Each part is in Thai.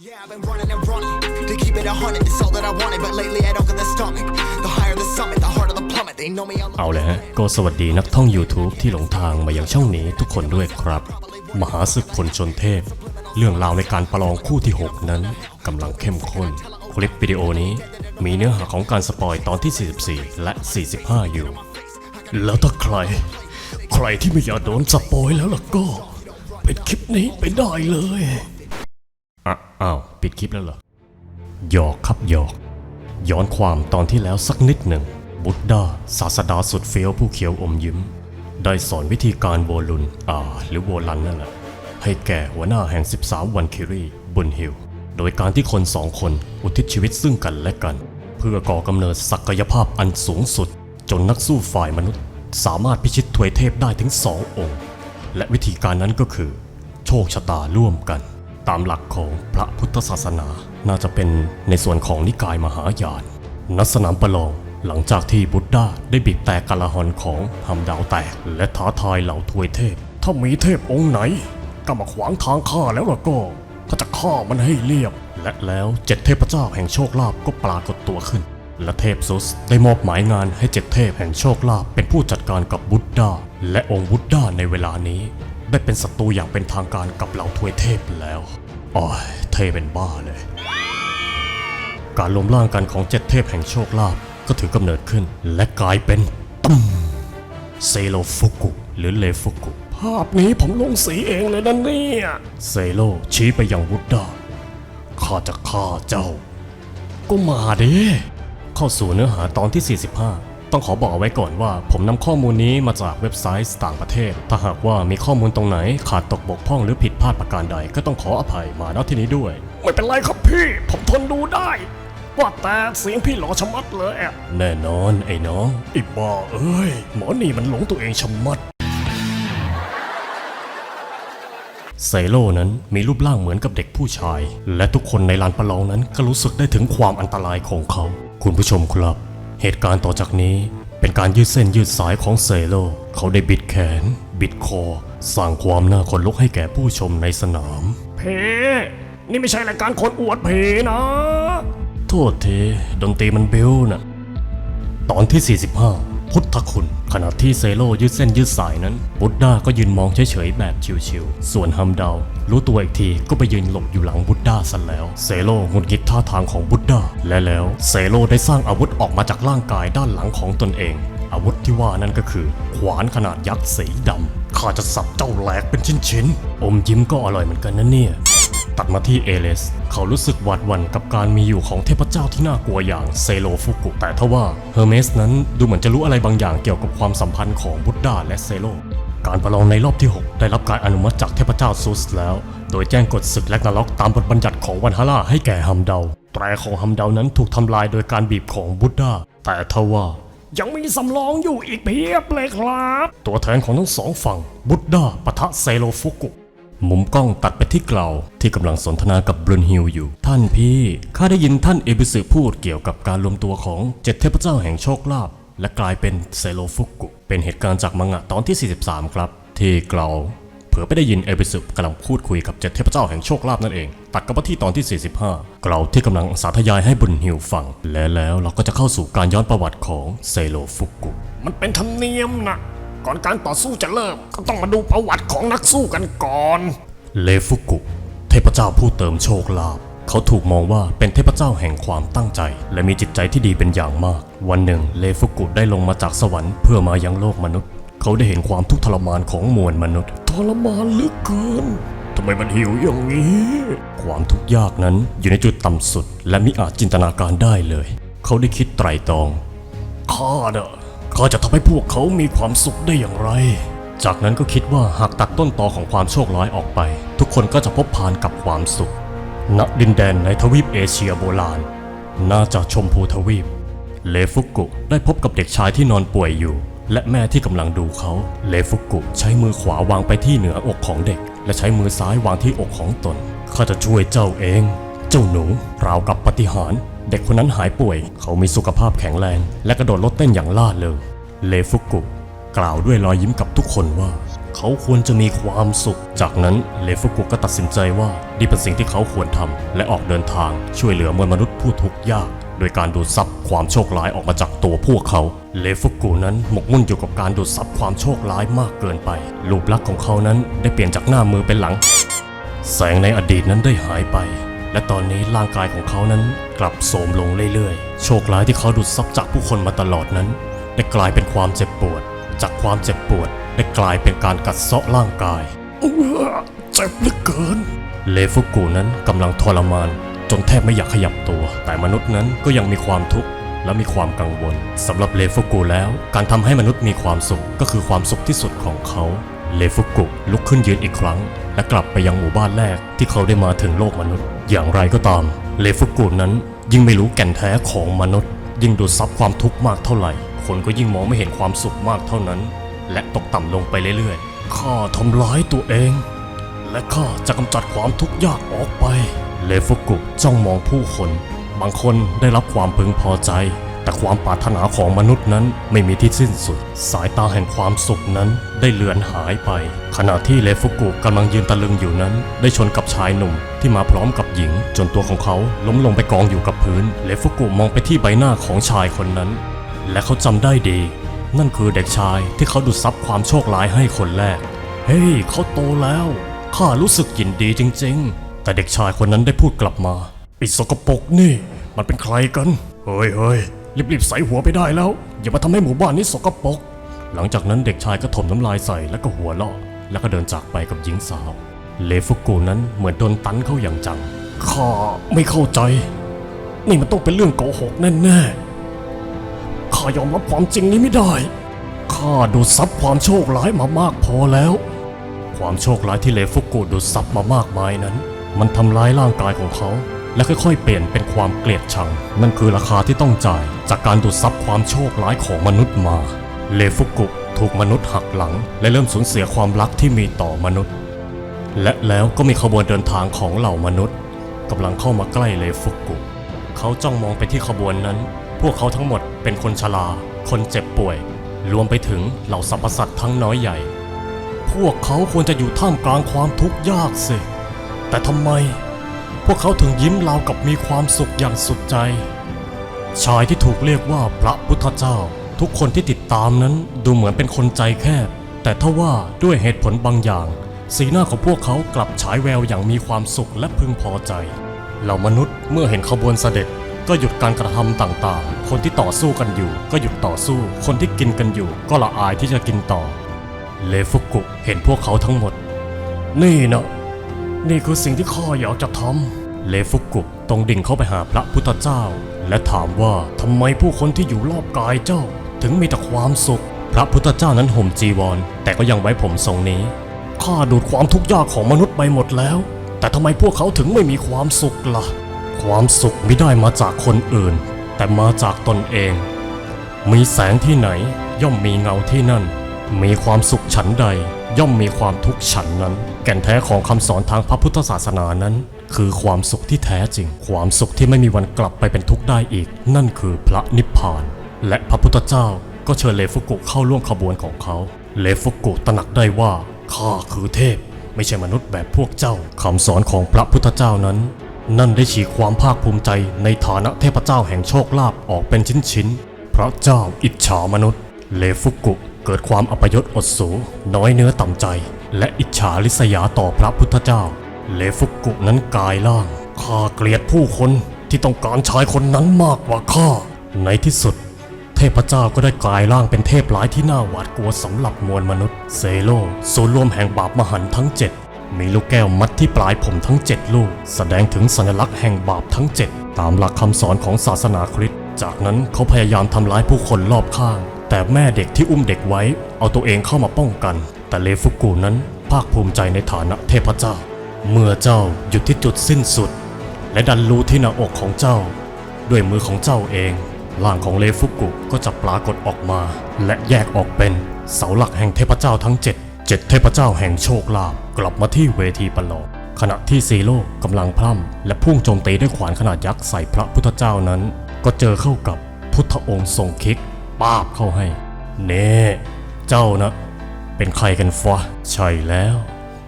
Yeah, I've been running and running to keep it a hundred. It's all that I wanted, but lately I don't get the stomach. The higher the summit, the harder the plummet. They know me. I'm เอาเลยฮะ ก็สวัสดีนักท่อง YouTube ที่หลงทางมายังช่องนี้ทุกคนด้วยครับ มหาศึกผลชนเทพ เรื่องราวในการประลองคู่ที่ 6 นั้นกำลังเข้มข้น คลิปวิดีโอนี้มีเนื้อหาของการสปอยตอนที่ 44 และ 45 อยู่ แล้วถ้าใคร ใครที่ไม่อยากโดนสปอยแล้วล่ะก็ปิดคลิปนี้ไปได้เลย อ้าวปิดคลิปแล้วเหรอหยอกครับหยอก ย้อนความตอนที่แล้วสักนิดหนึ่ง บุตดาศาสดาสุดเฟี้ยวผู้เขียวอมยิ้ม ได้สอนวิธีการโวลุนอ่า หรือโวลันนั่นแหละ ให้แก่หัวหน้าแห่ง 13 วันคิรีบุญฮิลโดยการที่คนสองคนอุทิศชีวิตซึ่งกันและกัน เพื่อก่อกำเนิดศักยภาพอันสูงสุด จนนักสู้ฝ่ายมนุษย์ สามารถพิชิตถวยเทพได้ถึงสององค์ และวิธีการนั้นก็คือ โชคชะตาร่วมกัน ตามหลักของพระพุทธศาสนา น่าจะเป็นในส่วนของนิกายมหายานณสนามประลองหลังจากที่บุตดาได้บีบแตกกาลาฮอนของทำดาวแตก และท้าทายเหล่าทวยเทพ ถ้ามีเทพองค์ไหนก็มาขวางทางข้าแล้วล่ะก็ก็จะฆ่ามันให้เรียบ และแล้วเจ็ดเทพเจ้าแห่งโชคลาภก็ปรากฏตัวขึ้น และเทพซุสได้มอบหมายงานให้เจ็ดเทพแห่งโชคลาภเป็นผู้จัดการกับบุตดาและองค์บุตดาในเวลานี้ ได้เป็นศัตรูอย่างเป็นทางการกับเหล่าทวยเทพแล้วอ๋อยเทเป็นบ้าเลย การรวมร่างกันของเจ็ดเทพแห่งโชคลาภก็ถือกำเนิดขึ้น และกลายเป็นตั้มเซโลฟุกุหรือเลฟุกุ ภาพนี้ผมลงสีเองเลยนะเนี่ยเซโลชี้ไปยังวุฒดาข้าจะฆ่าเจ้า ก็มาดิเข้าสู่เนื้อหาตอนที่ 45 ต้องขอบอกเอาไว้ก่อนว่า ผมนำข้อมูลนี้มาจากเว็บไซต์ต่างประเทศ ถ้าหากว่ามีข้อมูลตรงไหนขาดตกบกพร่องหรือผิดพลาดประการใดก็ต้องขออภัยมาณที่นี้ด้วย ไม่เป็นไรครับพี่ ผมทนดูได้ ว่าแต่เสียงพี่หล่อชะมัดเลยอะแน่นอนไอ้น้องไอ้บ้าเอ้ยหมอนี่มันหลงตัวเองชะมัดไซโลนั้นมีรูปร่างเหมือนกับเด็กผู้ชาย และทุกคนในลานประลองนั้นก็รู้สึกได้ถึงความอันตรายของเขา คุณผู้ชมครับ เหตุการณ์ต่อจากนี้เป็นการยืดเส้นยืดสายของไซโล เขาได้บิดแขน บิดคอ สร้างความน่าขนลุกให้แก่ผู้ชมในสนาม เพ นี่ไม่ใช่รายการคนอวดเพนะ โทษทีดนตรีมันเบลน่ะ ตอนที่ 45 พุทธคุณ ขณะที่เซโลยืดเส้นยืดสายนั้นบุตดาก็ยืนมองเฉยๆแบบชิวๆส่วนฮัมดาวรู้ตัวอีกทีก็ไปยืนหลบอยู่หลังบุตดาซะแล้ว เซโลหงุดหงิดท่าทางของบุตดาและแล้วเซโลได้สร้างอาวุธออกมาจากร่างกายด้านหลังของตนเอง อาวุธที่ว่านั่นก็คือ ขวานขนาดยักษ์สีดำข้าจะสับเจ้าแหลกเป็นชิ้นๆอมยิ้มก็อร่อยเหมือนกันนะเนี่ย ตัดมาที่เอเลส เขารู้สึกหวาดหวั่นกับการมีอยู่ของเทพเจ้าที่น่ากลัวอย่างเซโลฟุกุ แต่ทว่าเฮอร์เมสนั้นดูเหมือนจะรู้อะไรบางอย่างเกี่ยวกับความสัมพันธ์ของบุตดาและเซโล การประลองในรอบที่ 6 ได้รับการอนุมัติจากเทพเจ้าซุสแล้ว โดยแจ้งกฎศึกและนรกตามบทบัญญัติของวันฮาร่าให้แก่ฮัมเดา แตรของฮัมเดานั้นถูกทำลายโดยการบีบของบุตดา แต่ทว่ายังมีสำรองอยู่อีกเพียบเลยครับ ตัวแทนของทั้งสองฝั่งบุตดาปะทะเซโลฟุกุ มุมกล้องตัดไปที่เกลาที่กำลังสนทนากับบรุนฮิลอยู่ ท่านพี่ข้าได้ยินท่านเอบิสึพูดเกี่ยวกับการรวมตัวของเจ็ดเทพเจ้าแห่งโชคลาภและกลายเป็นเซโลฟุกุ เป็นเหตุการณ์จากมังงะตอนที่ 43 ครับ ที่เกลาเผลอไปได้ยินเอบิสึกำลังพูดคุยกับเจ็ดเทพเจ้าแห่งโชคลาภนั่นเอง ตัดกับที่ตอนที่ 45 เกลาที่กำลังสาธยายให้บุนฮิลฟัง และแล้วเราก็จะเข้าสู่การย้อนประวัติของเซโลฟุกุ มันเป็นธรรมเนียมนะ ก่อนการต่อสู้จะเริ่ม ก็ต้องมาดูประวัติของนักสู้กันก่อน เลฟุกุ เทพเจ้าผู้เติมโชคลาภเขาถูกมองว่าเป็นเทพเจ้าแห่งความตั้งใจ และมีจิตใจที่ดีเป็นอย่างมาก วันหนึ่งเลฟุกุได้ลงมาจากสวรรค์เพื่อมายังโลกมนุษย์ เขาได้เห็นความทุกข์ทรมานของมวลมนุษย์ทรมานเหลือเกินทำไมมันหิวอย่างนี้ ความทุกข์ยากนั้นอยู่ในจุดต่ำสุด และมิอาจจินตนาการได้เลย เขาได้คิดไตร่ตรองข้าเน่ะ ข้าจะทำให้พวกเขามีความสุขได้อย่างไร จากนั้นก็คิดว่าหากตัดต้นตอของความโชคร้ายออกไป ทุกคนก็จะพบพานกับความสุข ณ ดินแดนในทวีปเอเชียโบราณ น่าจะชมพูทวีป เลฟุกุได้พบกับเด็กชายที่นอนป่วยอยู่ และแม่ที่กำลังดูเขา เลฟุกุใช้มือขวาวางไปที่เหนืออกของเด็ก และใช้มือซ้ายวางที่อกของตน ข้าจะช่วยเจ้าเอง เจ้าหนูราวกับปฏิหาร เด็กคนนั้นหายป่วย เขามีสุขภาพแข็งแรง และกระโดดรถเต้นอย่างล่าเริงเลฟุกุกล่าวด้วยรอยยิ้มกับทุกคนว่า เขาควรจะมีความสุข จากนั้นเลฟุกุก็ตัดสินใจว่านี่เป็นสิ่งที่เขาควรทำและออกเดินทางช่วยเหลือมวลมนุษย์ผู้ทุกข์ยาก โดยการดูดซับความโชคร้ายออกมาจากตัวพวกเขาเลฟุกุนั้นหมกมุ่นอยู่กับการดูดซับความโชคร้ายมากเกินไปรูปลักษณ์ของเขานั้นได้เปลี่ยนจากหน้ามือเป็นหลัง แสงในอดีตนั้นได้หายไป และตอนนี้ร่างกายของเขานั้นกลับโทรมลงเรื่อยๆ โชคร้ายที่เขาดูดซับจากผู้คนมาตลอดนั้นได้กลายเป็นความเจ็บปวด จากความเจ็บปวดได้กลายเป็นการกัดเซาะร่างกายเจ็บเหลือเกิน เลฟุกุนั้นกำลังทรมาน จนแทบไม่อยากขยับตัว แต่มนุษย์นั้นก็ยังมีความทุกข์และมีความกังวลสำหรับเลฟุกุแล้ว การทำให้มนุษย์มีความสุขก็คือความสุขที่สุดของเขา เลฟุกุลุกขึ้นยืนอีกครั้ง และกลับไปยังหมู่บ้านแรกที่เขาได้มาถึงโลกมนุษย์ อย่างไรก็ตาม เลฟุกุนั้นยิ่งไม่รู้แก่นแท้ของมนุษย์ ยิ่งดูดซับความทุกข์มากเท่าไหร่ คนก็ยิ่งมองไม่เห็นความสุขมากเท่านั้น และตกต่ำลงไปเรื่อยๆข้าทำร้ายตัวเอง และข้าจะกำจัดความทุกข์ยากออกไป เลฟุกุจ้องมองผู้คน บางคนได้รับความพึงพอใจ แต่ความปรารถนาของมนุษย์นั้นไม่มีที่สิ้นสุด สายตาแห่งความสุขนั้นได้เลือนหายไป ขณะที่เลฟุกุกำลังยืนตะลึงอยู่นั้น ได้ชนกับชายหนุ่มที่มาพร้อมกับหญิง จนตัวของเขาล้มลงไปกองอยู่กับพื้น เลฟุกุมองไปที่ใบหน้าของชายคนนั้น และเขาจำได้ดี นั่นคือเด็กชายที่เขาดูดซับความโชคร้ายให้คนแรก เฮ้ยเขาโตแล้วข้ารู้สึกยินดีจริง ๆ แต่เด็กชายคนนั้นได้พูดกลับมาไอ้สกปรกนี่ มันเป็นใครกัน เฮ้ยเฮ้ย รีบๆใส่หัวไปได้แล้ว อย่ามาทำให้หมู่บ้านนี้สกปรกหลังจากนั้นเด็กชายก็ถมน้ำลายใส่แล้วก็หัวเราะแล้วก็เดินจากไปกับหญิงสาว เลฟุกุนั้นเหมือนโดนตันเข้าอย่างจังข้าไม่เข้าใจ นี่มันต้องเป็นเรื่องโกหกแน่ๆข้ายอมรับความจริงนี้ไม่ได้ข้าดูดซับความโชคร้ายมามากพอแล้ว ความโชคร้ายที่เลฟุกุดูดซับมามากมายนั้น มันทำร้ายร่างกายของเขา และค่อยๆ เปลี่ยนเป็นความเกลียดชัง นั่นคือราคาที่ต้องจ่ายจากการดูดซับความโชคร้ายของมนุษย์มา เลฟุกุถูกมนุษย์หักหลัง และเริ่มสูญเสียความรักที่มีต่อมนุษย์ และแล้วก็มีขบวนเดินทางของเหล่ามนุษย์กำลังเข้ามาใกล้เลฟุกุ เขาจ้องมองไปที่ขบวนนั้น พวกเขาทั้งหมดเป็นคนชรา คนเจ็บป่วย รวมไปถึงเหล่าสรรพสัตว์ทั้งน้อยใหญ่ พวกเขาควรจะอยู่ท่ามกลางความทุกข์ยากสิ แต่ทำไม พวกเขาถึงยิ้มราวกับมีความสุขอย่างสุดใจ ชายที่ถูกเรียกว่าพระพุทธเจ้า ทุกคนที่ติดตามนั้นดูเหมือนเป็นคนใจแคบ แต่ถ้าว่าด้วยเหตุผลบางอย่าง สีหน้าของพวกเขากลับฉายแววอย่างมีความสุขและพึงพอใจ เหล่ามนุษย์เมื่อเห็นขบวนเสด็จก็หยุดการกระทำต่างๆ คนที่ต่อสู้กันอยู่ ก็หยุดต่อสู้ คนที่กินกันอยู่ ก็ละอายที่จะกินต่อ เลฟุกุเห็นพวกเขาทั้งหมด นี่นะ นี่คือสิ่งที่ข้าอยากจะทำเลฟุกุตรงดิ่งเข้าไปหาพระพุทธเจ้า และถามว่าทำไมผู้คนที่อยู่รอบกายเจ้า ถึงมีแต่ความสุข พระพุทธเจ้านั้นห่มจีวร แต่ก็ยังไว้ผมทรงนี้ข้าดูดความทุกข์ยากของมนุษย์ไปหมดแล้ว แต่ทำไมพวกเขาถึงไม่มีความสุขล่ะ ความสุขไม่ได้มาจากคนอื่น แต่มาจากตนเอง มีแสงที่ไหนย่อมมีเงาที่นั่น มีความสุขฉันใด ย่อมมีความทุกข์ฉันนั้น แก่นแท้ของคำสอนทางพระพุทธศาสนานั้น คือความสุขที่แท้จริง ความสุขที่ไม่มีวันกลับไปเป็นทุกข์ได้อีก นั่นคือพระนิพพาน และพระพุทธเจ้าก็เชิญเลฟุกุเข้าร่วมขบวนของเขา เลฟุกุตระหนักได้ว่าข้าคือเทพ ไม่ใช่มนุษย์แบบพวกเจ้าคำสอนของพระพุทธเจ้านั้น นั่นได้ฉีกความภาคภูมิใจในฐานะเทพเจ้าแห่งโชคลาภออกเป็นชิ้นๆพระเจ้าอิจฉามนุษย์ เลฟุกุ เกิดความอัปยศอดสูน้อยเนื้อต่ำใจ และอิจฉาริษยาต่อพระพุทธเจ้า เลฟุกุนั้นกายล่างข้าเกลียดผู้คนที่ต้องการชายคนนั้นมากกว่าข้าในที่สุด เทพเจ้าก็ได้กลายร่างเป็นเทพร้ายที่น่าหวาดกลัวสำหรับมวลมนุษย์ เซโลศูนย์รวมแห่งบาปมหันต์ทั้งเจ็ดมีลูกแก้วมัดที่ปลายผมทั้ง 7 ลูก แสดงถึงสัญลักษณ์แห่งบาปทั้ง 7 ตามหลักคำสอนของศาสนาคริสต์จากนั้นเขาพยายามทำร้ายผู้คนรอบข้าง แต่แม่เด็กที่อุ้มเด็กไว้ เอาตัวเองเข้ามาป้องกัน แต่เลฟุกุนั้นภาคภูมิใจในฐานะเทพเจ้า เมื่อเจ้าหยุดที่จุดสิ้นสุด และดันรูที่หน้าอกของเจ้า ด้วยมือของเจ้าเองร่างของเลฟุกุก็จะปรากฏออกมา และแยกออกเป็นเสาหลักแห่งเทพเจ้าทั้ง7เจ็ดเทพเจ้าแห่งโชคลาภกลับมาที่เวทีประลองขณะที่ซีโร่กำลังพร่ำและพุ่งโจมตีด้วยขวานขนาดยักษ์ใส่พระพุทธเจ้านั้น ก็เจอเข้ากับพุทธองค์ทรงคิก ป้าบเข้าให้ เน่เจ้านะ เป็นใครกันฟะใช่แล้ว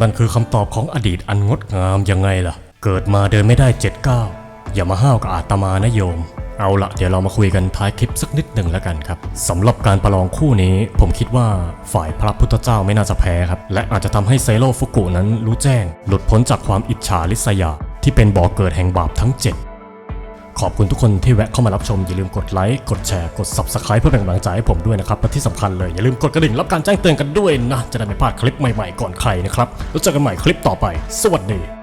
นั่นคือคำตอบของอดีตอันงดงามยังไงล่ะ เกิดมาเดินไม่ได้เจ็ดก้าวอย่ามาห้าวกับอาตมานะโยม เอาละเดี๋ยวเรามาคุยกันท้ายคลิปสักนิดหนึ่งแล้วกันครับสำหรับการประลองคู่นี้ผมคิดว่าฝ่ายพระพุทธเจ้าไม่น่าจะแพ้ครับ และอาจจะทำให้ไซโลฟุกุนั้นรู้แจ้ง หลุดพ้นจากความอิจฉาริษยา ที่เป็นบ่อเกิดแห่งบาปทั้ง 7 ขอบคุณทุกคนที่แวะเข้ามารับชม อย่าลืมกดไลค์ กดแชร์ กด Subscribe เพื่อเป็นกำลังใจให้ผมด้วยนะครับและที่สำคัญเลยอย่าลืมกดกระดิ่งรับการแจ้งเตือนกันด้วยนะ จะได้ไม่พลาดคลิปใหม่ๆก่อนใครนะครับ แล้วเจอกันใหม่คลิปต่อไป สวัสดี